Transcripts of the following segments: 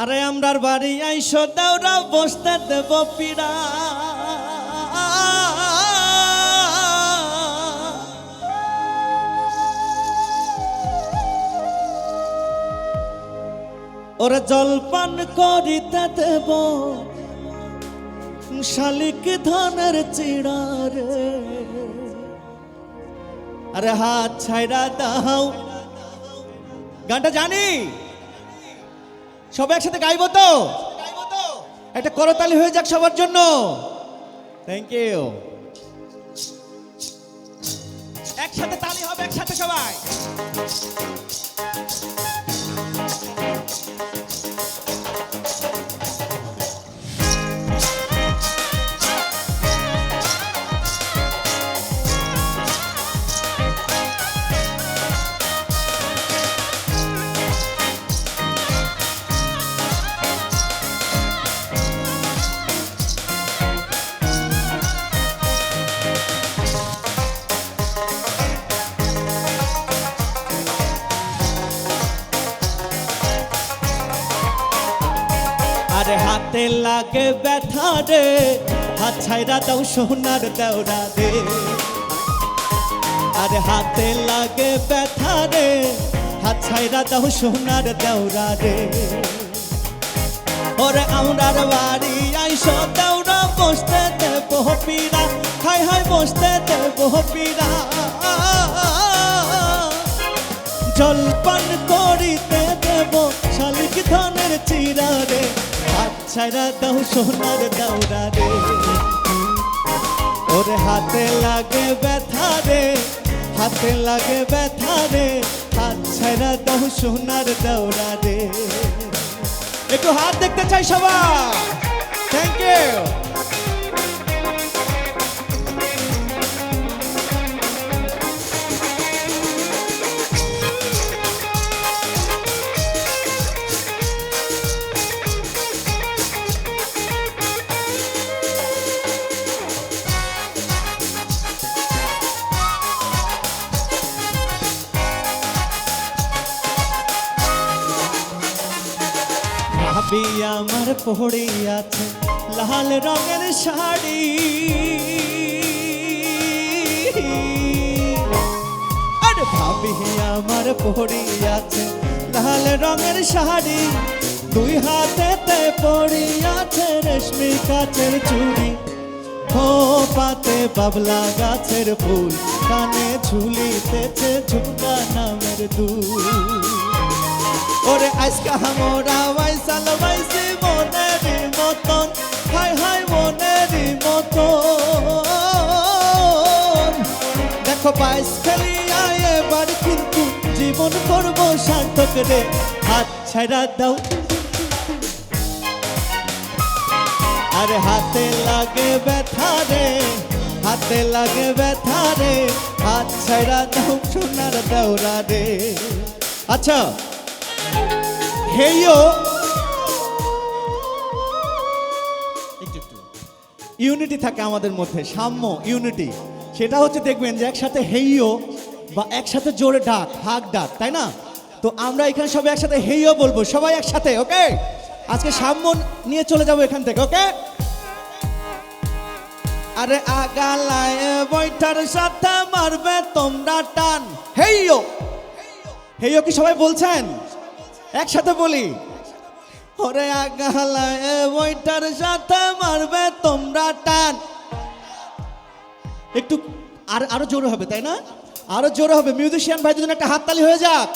আরে আমরার বাড়ি আইসো, দাওরা বসতে দেব পিড়া। ওরা জলপান করিতে দেব, শালিক ধনের চিড়ারে আরে হাত ছাইরা দাও। গানটা জানি? সবাই একসাথে গাইব তো? একটা করতালি হয়ে যাক সবার জন্য। থ্যাংক ইউ একসাথে তালি হবে, একসাথে সবাই। আরে হাতে লাগে ব্যথা রে। হাত ছাইরা দাও সোনার দেওরা রে। আরে হাতে লাগে ব্যথা রে। হাত ছাইরা দাও সোনার দেওরা রে। ওরে আমরার বাড়ি আইসো, দেওরা বসতে দেব পীড়া হাই হাই বসতে দেব পীড়া জলপান করিতে দেব শালিক ধনের চিরা রে। হাত ছাড়া দাও, সোনার দাওরা রে। ওরে হাতে লাগে ব্যথা রে, হাতে লাগে ব্যথা রে। হাত ছাড়া দাও, সোনার দাওরা রে। একটু হাত দেখতে চাই সবাই থ্যাংক ইউ ভাবি আমার পড়ে আছে লাল রঙের শাড়ি। আরে ভাবি আমার পড়ে আছে লাল রঙের শাড়ি। দুই হাতেতে পড়ে আছে রেশমি কাচের চুড়ি। ও পাতে বাবলা গাছের ফুল, কানে ঝুলিতেছে ঝুমকা নামের দুল। ওরে আজকা হামরা ওয়াইসাল ওয়াইসি মনের মতন হাই হাই মনের মতন। দেখো বাইস খেলি আয় এবার কিন্তু জীবন করব সার্থক রে, হাত ছাড়া দাও। আরে হাতে লাগে ব্যথা রে, হাতে লাগে ব্যথা রে, হাত ছাড়া দাও, সোনার দেওরা রে। আচ্ছা। হেইও ইউনিটি থাকে আমাদের মধ্যে, সাম্য, ইউনিটি। সেটা হচ্ছে দেখবেন যে একসাথে হেইও বা একসাথে জোরে ডাক, হাক ডাক, তাই না? তো আমরা এখানে সবাই একসাথে হেইও বলব, সবাই একসাথে, ওকে? আজকে সাম্য নিয়ে চলে যাব এখান থেকে, ওকে? আরে আগালায় বৈঠার সাথে মারবে তোমরা টান। হেইও হেইও কি সবাই বলছেন? একসাথে বলি। ওরে আগালায় বইটার সাথে মারবে তোমরা টান। একটু আর, আরও জোরে হবে, তাই না? আরও জোরে হবে। মিউজিশিয়ান ভাই দুজন একটা হাততালি হয়ে যাক।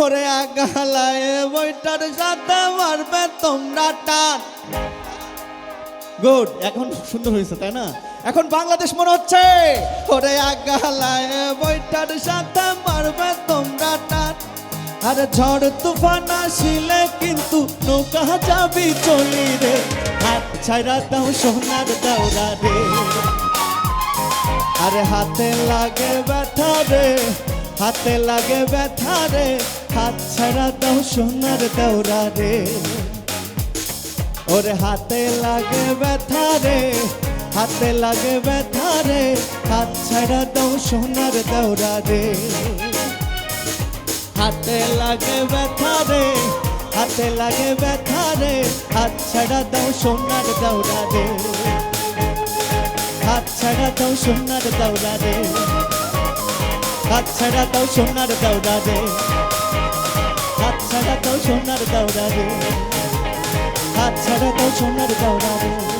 ওরে আগালায় বইটার সাথে মারবে তোমরা টান। গুড এখন সুন্দর হয়েছে, তাই না? এখন বাংলাদেশ মনে হচ্ছে। ওরে আগালায় বইটার সাথে মারবে তোমরা টান। আরে ঝড় তুফান আসিলে কিন্তু নৌকা যাবি চলি রে। হাত ছাইরা দাও সোনার দাওরা রে। আরে হাতে লাগে ব্যথা রে, হাতে লাগে ব্যথা রে। হাত ছাড়া দাও সোনার দাওরা রে। ওরে হাতে লাগে ব্যথা রে, হাতে লাগে ব্যথা রে। হাত ছাড়া দাও সোনার দাওরা রে। হাতে লাগে ব্যথা রে, হাতে লাগে ব্যথা রে, হাত ছাড়া দাও সোনার দাওরা রে। হাত ছাড়া দাও সোনার দাওরা রে। হাত ছাড়া দাও সোনার দাওরা রে। হাত ছাড়া দাও সোনার দাওরা রে। হাত ছাড়া দাও সোনার দাওরা রে।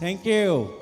Thank you